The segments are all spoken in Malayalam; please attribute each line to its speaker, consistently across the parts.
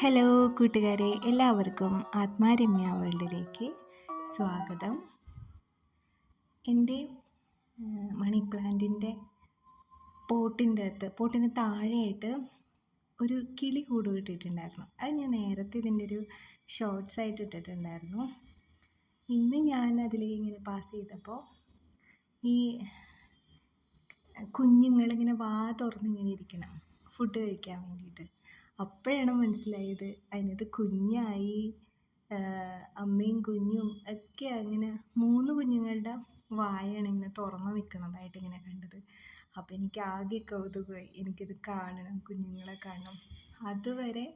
Speaker 1: ഹലോ കൂട്ടുകാരെ എല്ലാവർക്കും ആത്മാരമ്യ വേൾഡിലേക്ക് സ്വാഗതം. എന്റെ മണി പ്ലാന്റിന്റെ പോട്ടിന്റെ അകത്ത് പോട്ടിന് താഴെയായിട്ട് ഒരു കിളി കൂട് കിട്ടിയിട്ടുണ്ടായിരുന്നു അത് ഞാൻ നേരത്തെ ഇതിന്റെ ഒരു ഷോർട്സ് ആയിട്ട് ഇട്ടിട്ടുണ്ടായിരുന്നു. ഇന്ന് ഞാൻ അതിലേക്ക് ഇങ്ങനെ പാസ് ചെയ്തപ്പോൾ ഈ കുഞ്ഞുങ്ങളിങ്ങനെ വാ തുറന്നിങ്ങനെ ഇരിക്കണം ഫുഡ് കഴിക്കാൻ വേണ്ടിയിട്ട്. അപ്പോഴാണ് മനസ്സിലായത്. അതിനകത്ത് കുഞ്ഞായി അമ്മയും കുഞ്ഞും ഒക്കെ അങ്ങനെ മൂന്ന് കുഞ്ഞുങ്ങളുടെ വായാണ് ഇങ്ങനെ തുറന്ന് നിൽക്കുന്നതായിട്ട് ഇങ്ങനെ കണ്ടത്. അപ്പോൾ എനിക്ക് ആകെ കൗതുകമായി. എനിക്കിത് കാണണം കുഞ്ഞുങ്ങളെ കാണണം. അതുവരെ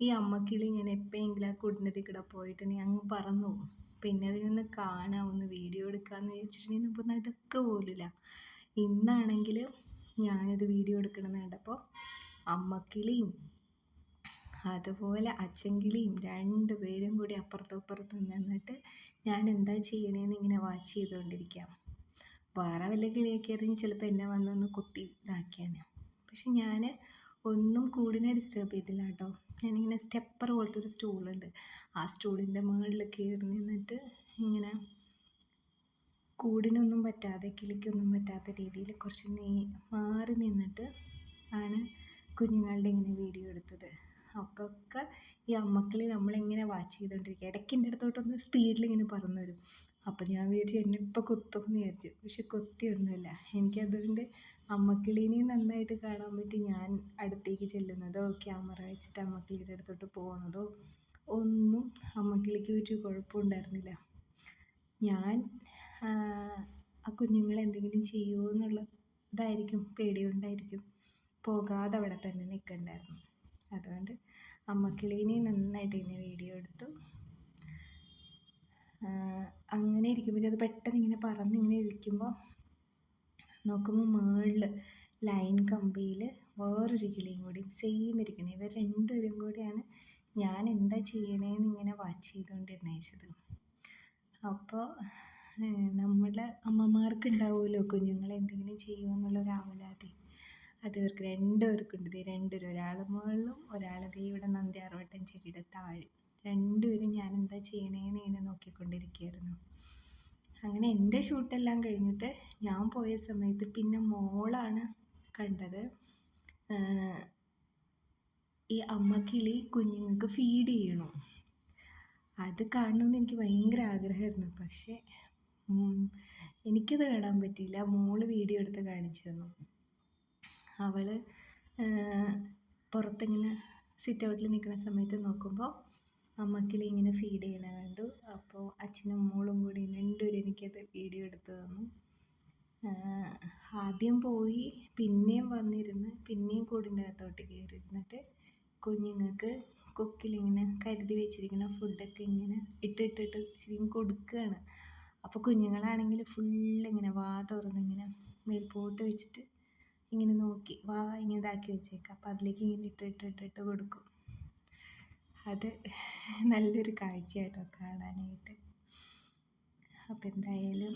Speaker 1: ഈ അമ്മക്കിളി ഞാൻ എപ്പോഴെങ്കിലും ആ കുടിനത്തിൽ കൂടെ പോയിട്ടുണ്ടെങ്കിൽ അങ്ങ് പറന്നു പോകും. പിന്നെ അതിനൊന്ന് കാണാം ഒന്ന് വീഡിയോ എടുക്കാമെന്ന് വിചാരിച്ചിട്ടുണ്ടെങ്കിൽ നമുക്ക് നടക്ക പോലുമില്ല. ഇന്നാണെങ്കിൽ ഞാനിത് വീഡിയോ എടുക്കണമെന്ന് കണ്ടപ്പോൾ അമ്മക്കിളിയും അതുപോലെ അച്ചങ്കിളിയും രണ്ട് പേരും കൂടി അപ്പുറത്തും ഇപ്പുറത്തും നിന്നിട്ട് ഞാൻ എന്താ ചെയ്യണേന്ന് ഇങ്ങനെ വാച്ച് ചെയ്തുകൊണ്ടിരിക്കാം വേറെ വല്ല കിളിയൊക്കെ ആയിരുന്നെങ്കിൽ ചിലപ്പോൾ എന്നെ വന്നൊന്ന് കുത്തി ഇതാക്കിയാണ് പക്ഷെ ഞാൻ ഒന്നും കൂടിനെ ഡിസ്റ്റർബ് ചെയ്തില്ല കേട്ടോ ഞാനിങ്ങനെ സ്റ്റെപ്പർ പോലത്തെ ഒരു സ്റ്റൂളുണ്ട്. ആ സ്റ്റൂളിന്റെ മുകളിൽ കയറി നിന്നിട്ട് ഇങ്ങനെ കൂടിനൊന്നും പറ്റാതെ കിളിക്കൊന്നും പറ്റാത്ത രീതിയിൽ കുറച്ച് നീ മാറി നിന്നിട്ട് ആണ് കുഞ്ഞുങ്ങളുടെ ഇങ്ങനെ വീഡിയോ എടുത്തത്. അപ്പോഴൊക്കെ ഈ അമ്മക്കിളി നമ്മളിങ്ങനെ വാച്ച് ചെയ്തുകൊണ്ടിരിക്കുക ഇടയ്ക്ക് എന്റെ അടുത്തോട്ടൊന്ന് സ്പീഡിൽ ഇങ്ങനെ പറന്നു വരും. അപ്പം ഞാൻ വിചാരിച്ചു എന്നെ ഇപ്പം കൊത്തും എന്ന് വിചാരിച്ചു. പക്ഷെ കൊത്തിയൊന്നുമില്ല. എനിക്കതുകൊണ്ട് അമ്മക്കിളീനെയും നന്നായിട്ട് കാണാൻ പറ്റി. ഞാൻ അടുത്തേക്ക് ചെല്ലുന്നതോ ക്യാമറ വെച്ചിട്ട് അമ്മക്കിളിയുടെ അടുത്തോട്ട് പോകുന്നതോ ഒന്നും അമ്മക്കിളിക്ക് ഒരു കുഴപ്പമുണ്ടായിരുന്നില്ല ഞാൻ ആ കുഞ്ഞുങ്ങൾ എന്തെങ്കിലും ചെയ്യുമോ എന്നുള്ള ഇതായിരിക്കും പേടിയുണ്ടായിരിക്കും. പോകാതെ അവിടെ തന്നെ നിൽക്കണ്ടായിരുന്നു അതുകൊണ്ട് അമ്മക്കിളീനെ നന്നായിട്ട് ഇനി വീഡിയോ എടുത്തു. അങ്ങനെ ഇരിക്കുമ്പോൾ അത് പെട്ടെന്ന് ഇങ്ങനെ പറന്നിങ്ങനെ ഇരിക്കുമ്പോൾ നോക്കുമ്പോൾ മുകളിൽ ലൈൻ കമ്പിയിൽ വേറൊരു കിളിയും കൂടി സെയിം ഇരിക്കണം. ഇവർ രണ്ടുപേരും കൂടിയാണ് ഞാൻ എന്താ ചെയ്യണേന്ന് ഇങ്ങനെ വാച്ച് ചെയ്തുകൊണ്ടിരുന്നേച്ചത് അപ്പോൾ നമ്മുടെ അമ്മമാർക്ക് ഉണ്ടാവുമല്ലോ കുഞ്ഞുങ്ങളെ എന്തെങ്കിലും ചെയ്യുമെന്നുള്ളൊരു ആവലാതി. അത് ഇവർക്ക് രണ്ടുപേർക്കുണ്ട്. ദേ രണ്ടുപേരും. ഒരാൾ മുകളിലും ഒരാൾ ദേ ഇവിടെ നന്ദിയാർവട്ടം ചെടിയുടെ താഴെ. രണ്ടുപേരും ഞാൻ എന്താ ചെയ്യണേന്ന് ഇങ്ങനെ നോക്കിക്കൊണ്ടിരിക്കുകയായിരുന്നു. അങ്ങനെ എന്റെ ഷൂട്ടെല്ലാം കഴിഞ്ഞിട്ട് ഞാൻ പോയ സമയത്ത് പിന്നെ മോളാണ് കണ്ടത്. ഈ അമ്മ കിളി കുഞ്ഞുങ്ങൾക്ക് ഫീഡ് ചെയ്യണു. അത് കാണണമെന്ന് എനിക്ക് ഭയങ്കര ആഗ്രഹമായിരുന്നു. പക്ഷേ എനിക്കത് കാണാൻ പറ്റിയില്ല. മോൾ വീഡിയോ എടുത്ത് കാണിച്ചു തന്നു. അവൾ പുറത്തിങ്ങനെ സിറ്റ് ഔട്ടിൽ നിൽക്കുന്ന സമയത്ത് നോക്കുമ്പോൾ അമ്മക്കിളി ഇങ്ങനെ ഫീഡ് ചെയ്യണ കണ്ടു. അപ്പോൾ അച്ഛനും മോളും കൂടി രണ്ടുപേരും എനിക്കത് വീഡിയോ എടുത്തു തന്നു. ആദ്യം പോയി പിന്നെയും വന്നിരുന്ന് പിന്നെയും കൂടിന്റെ അകത്തോട്ട് കയറിയിരുന്നിട്ട് കുഞ്ഞുങ്ങൾക്ക് കുക്കിലിങ്ങനെ കരുതി വെച്ചിരിക്കുന്ന ഫുഡൊക്കെ ഇങ്ങനെ ഇട്ടിട്ടിട്ട് ശരിക്കും കൊടുക്കുകയാണ് അപ്പോൾ കുഞ്ഞുങ്ങളാണെങ്കിൽ ഫുള്ളിങ്ങനെ വാ തുറന്നിങ്ങനെ മേൽപോട്ട് വെച്ചിട്ട് ഇങ്ങനെ നോക്കി വാ ഇങ്ങനെ ഇതാക്കി വെച്ചേക്കാം. അപ്പോൾ അതിലേക്ക് ഇങ്ങനെ ഇട്ട് ഇട്ട് ഇട്ട് ഇട്ട് കൊടുക്കും. അത് നല്ലൊരു കാഴ്ചയാട്ടോ കാണാനായിട്ട്. അപ്പോൾ എന്തായാലും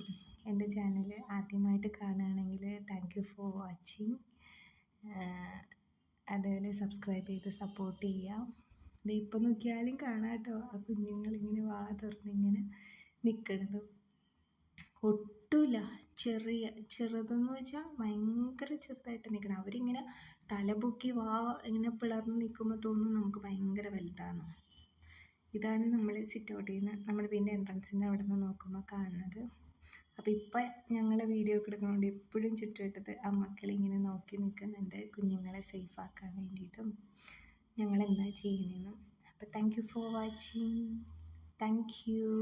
Speaker 1: എന്റെ ചാനൽ ആദ്യമായിട്ട് കാണുകയാണെങ്കിൽ താങ്ക് യു ഫോർ വാച്ചിങ് അതുപോലെ സബ്സ്ക്രൈബ് ചെയ്ത് സപ്പോർട്ട് ചെയ്യാം ഇത് ഇപ്പം നോക്കിയാലും കാണാം കേട്ടോ ആ കുഞ്ഞുങ്ങളിങ്ങനെ വാ തുറന്നിങ്ങനെ നിൽക്കണതും ഒട്ടുമില്ല ചെറിയ ചെറുതെന്ന് വെച്ചാൽ ഭയങ്കര ചെറുതായിട്ട് നിൽക്കണം അവരിങ്ങനെ തലപൊക്കി വാ ഇങ്ങനെ പിളർന്ന് നിൽക്കുമ്പോൾ തോന്നും നമുക്ക് ഭയങ്കര വലുതാണ് ഇതാണ് നമ്മൾ സിറ്റ് നിന്ന് നമ്മൾ പിന്നെ എൻട്രൻസിന്റെ അവിടെ നിന്ന് നോക്കുമ്പോൾ കാണുന്നത്. അപ്പോൾ ഇപ്പം ഞങ്ങൾ വീഡിയോ ഒക്കെ എടുക്കുന്നതുകൊണ്ട് എപ്പോഴും ചുറ്റുവട്ടത്ത് ആ ഇങ്ങനെ നോക്കി നിൽക്കുന്നുണ്ട് കുഞ്ഞുങ്ങളെ സേഫ് ആക്കാൻ വേണ്ടിയിട്ടും. ഞങ്ങൾ എന്താ ചെയ്യണമെന്നും അപ്പോൾ thank you for watching thank you